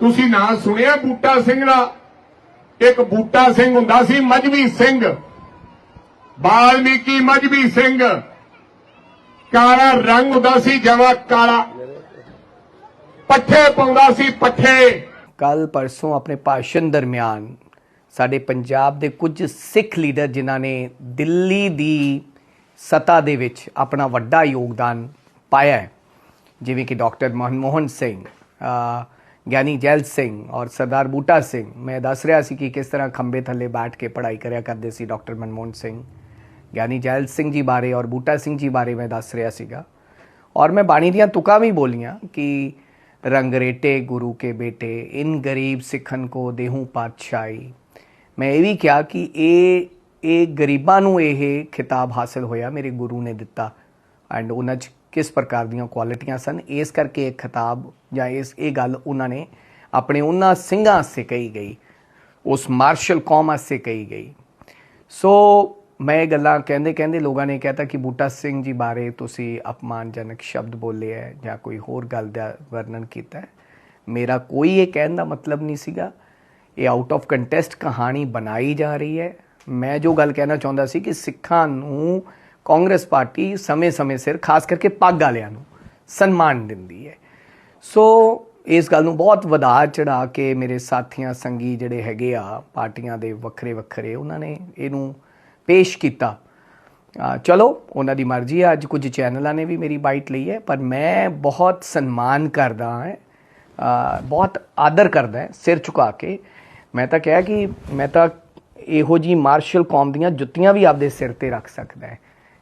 ਤੁਸੀਂ ਨਾਂ ਸੁਣਿਆ ਬੂਟਾ ਸਿੰਘ ਦਾ? ਇੱਕ ਬੂਟਾ ਸਿੰਘ ਹੁੰਦਾ ਸੀ ਮਜਬੀ ਸਿੰਘ। ਬਾਲਮੀਕੀ ਮਜਬੀ ਸਿੰਘ। ਕਾਲਾ ਰੰਗ ਹੁੰਦਾ ਸੀ ਜਮਾ ਕਾਲਾ। ਪੱਠੇ ਪਾਉਂਦਾ ਸੀ, ਪੱਠੇ। ਕੱਲ ਪਰਸੋਂ ਆਪਣੇ ਭਾਸ਼ਣ ਦਰਮਿਆਨ ਸਾਡੇ ਪੰਜਾਬ ਦੇ ਕੁਝ ਸਿੱਖ ਲੀਡਰ ਜਿਨ੍ਹਾਂ ਨੇ ਦਿੱਲੀ ਦੀ ਸਤਾ ਦੇ ਵਿੱਚ ਆਪਣਾ ਵੱਡਾ ਯੋਗਦਾਨ ਪਾਇਆ ਹੈ, ਜਿਵੇਂ ਕਿ ਡਾਕਟਰ ਮਨਮੋਹਨ ਸਿੰਘ ਅ, ਗਿਆਨੀ ਜੈਲ ਸਿੰਘ ਔਰ ਸਰਦਾਰ ਬੂਟਾ ਸਿੰਘ ਮੈਂ ਦੱਸ ਰਿਹਾ ਸੀ ਕਿ ਕਿਸ ਤਰ੍ਹਾਂ ਖੰਬੇ ਥੱਲੇ ਬੈਠ ਕੇ ਪੜ੍ਹਾਈ ਕਰਿਆ ਕਰਦੇ ਸੀ ਡਾਕਟਰ ਮਨਮੋਹਨ ਸਿੰਘ ਗਿਆਨੀ ਜੈਲ ਸਿੰਘ ਜੀ ਬਾਰੇ ਔਰ ਬੂਟਾ ਸਿੰਘ ਜੀ ਬਾਰੇ ਮੈਂ ਦੱਸ ਰਿਹਾ ਸੀਗਾ ਔਰ ਮੈਂ ਬਾਣੀ ਦੀਆਂ ਤੁਕਾਂ ਵੀ ਬੋਲੀਆਂ ਕਿ ਰੰਗਰੇਟੇ ਗੁਰੂ ਕੇ ਬੇਟੇ ਇਨ ਗਰੀਬ ਸਿੱਖਨ ਕੋ ਦੇਹੂ ਪਾਤਸ਼ਾਹੀ ਮੈਂ ਇਹ ਵੀ ਕਿਹਾ ਕਿ ਇਹ ਇਹ ਗਰੀਬਾਂ ਨੂੰ ਇਹ ਖਿਤਾਬ ਹਾਸਲ ਹੋਇਆ ਮੇਰੇ ਗੁਰੂ ਨੇ ਦਿੱਤਾ ਐਂਡ ਉਹਨਾਂ 'ਚ ਕਿਸ ਪ੍ਰਕਾਰ ਦੀਆਂ ਕੁਆਲਿਟੀਆਂ ਸਨ, ਇਸ ਕਰਕੇ ਇਹ ਖਿਤਾਬ ਜਾਂ ਇਸ, ਇਹ ਗੱਲ ਉਹਨਾਂ ਨੇ ਆਪਣੇ ਉਹਨਾਂ ਸਿੰਘਾਂ ਵਾਸਤੇ ਕਹੀ ਗਈ, ਉਸ ਮਾਰਸ਼ਲ ਕੌਮ ਵਾਸਤੇ ਕਹੀ ਗਈ। ਸੋ ਮੈਂ ਇਹ ਗੱਲਾਂ ਕਹਿੰਦੇ ਕਹਿੰਦੇ ਲੋਕਾਂ ਨੇ ਕਹਿਤਾ ਕਿ ਬੂਟਾ ਸਿੰਘ ਜੀ ਬਾਰੇ ਤੁਸੀਂ ਅਪਮਾਨਜਨਕ ਸ਼ਬਦ ਬੋਲੇ ਹੈ ਜਾਂ ਕੋਈ ਹੋਰ ਗੱਲ ਦਾ ਵਰਣਨ ਕੀਤਾ ਮੇਰਾ ਕੋਈ ਇਹ ਕਹਿਣ ਦਾ ਮਤਲਬ ਨਹੀਂ ਸੀਗਾ। ਇਹ ਆਊਟ ਆਫ ਕੰਟੈਸਟ ਕਹਾਣੀ ਬਣਾਈ ਜਾ ਰਹੀ ਹੈ ਮੈਂ ਜੋ ਗੱਲ ਕਹਿਣਾ ਚਾਹੁੰਦਾ ਸੀ ਕਿ ਸਿੱਖਾਂ ਨੂੰ ਕਾਂਗਰਸ ਪਾਰਟੀ ਸਮੇਂ-ਸਮੇਂ ਸਿਰ, ਖਾਸ ਕਰਕੇ ਪੱਗ ਵਾਲਿਆਂ ਨੂੰ ਸਨਮਾਨ ਦਿੰਦੀ ਹੈ। ਸੋ ਇਸ ਗੱਲ ਨੂੰ ਬਹੁਤ ਵਧਾ ਚੜਾ ਕੇ ਮੇਰੇ ਸਾਥੀਆਂ ਸੰਗੀ ਜਿਹੜੇ ਹੈਗੇ ਆ, ਪਾਰਟੀਆਂ ਦੇ ਵੱਖਰੇ ਵੱਖਰੇ, ਉਹਨਾਂ ਨੇ ਇਹਨੂੰ ਪੇਸ਼ ਕੀਤਾ। ਚਲੋ, ਉਹਨਾਂ ਦੀ ਮਰਜ਼ੀ ਹੈ ਅੱਜ ਕੁਝ ਚੈਨਲਾਂ ਨੇ ਵੀ ਮੇਰੀ ਬਾਈਟ ਲਈ ਹੈ, ਪਰ ਮੈਂ ਬਹੁਤ ਸਨਮਾਨ ਕਰਦਾ ਹਾਂ ਬਹੁਤ ਆਦਰ ਕਰਦਾ ਸਿਰ ਝੁਕਾ ਕੇ। ਮੈਂ ਤਾਂ ਕਿਹਾ ਕਿ ਮੈਂ ਤਾਂ ਇਹੋ ਜੀ ਮਾਰਸ਼ਲ ਕੌਮ ਦੀਆਂ ਜੁੱਤੀਆਂ ਵੀ ਆਪਦੇ ਸਿਰ ਤੇ ਰੱਖ ਸਕਦਾ ਹੈ।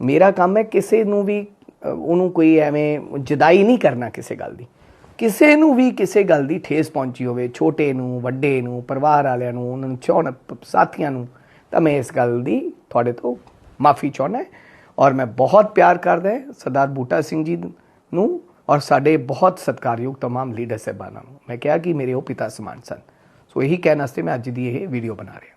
ਮੇਰਾ ਕੰਮ ਹੈ ਕਿਸੇ ਨੂੰ ਵੀ ਅ, ਉਹਨੂੰ ਕੋਈ ਐਵੇਂ ਜਦਾਈ ਨਹੀਂ ਕਰਨਾ ਕਿਸੇ ਗੱਲ ਦੀ ਕਿਸੇ ਨੂੰ ਵੀ ਕਿਸੇ ਗੱਲ ਦੀ ਠੇਸ ਪਹੁੰਚੀ ਹੋਵੇ ਛੋਟੇ ਨੂੰ ਵੱਡੇ ਨੂੰ ਪਰਿਵਾਰ ਵਾਲਿਆਂ ਨੂੰ ਉਹਨਾਂ ਨੂੰ ਚਾਹਣ ਸਾਥੀਆਂ ਨੂੰ ਤਾਂ ਮੈਂ ਇਸ ਗੱਲ ਦੀ ਤੁਹਾਡੇ ਤੋਂ ਮਾਫੀ ਚਾਹੁੰਦਾ ਹਾਂ ਔਰ ਮੈਂ ਬਹੁਤ ਪਿਆਰ ਕਰਦਾ ਹਾਂ ਸਰਦਾਰ ਬੂਟਾ ਸਿੰਘ ਜੀ ਨੂੰ ਔਰ ਸਾਡੇ ਬਹੁਤ ਸਤਿਕਾਰਯੋਗ तमाम ਲੀਡਰ ਸਾਹਿਬਾਨਾਂ ਨੂੰ ਮੈਂ ਕਿਹਾ ਕਿ ਮੇਰੇ ਉਹ ਪਿਤਾ ਸਮਾਨ ਸਨ ਸੋ ਇਹੀ ਕਹਿਣ ਵਾਸਤੇ ਮੈਂ ਅੱਜ ਦੀ ਇਹ ਵੀਡੀਓ ਬਣਾ ਰਿਹਾ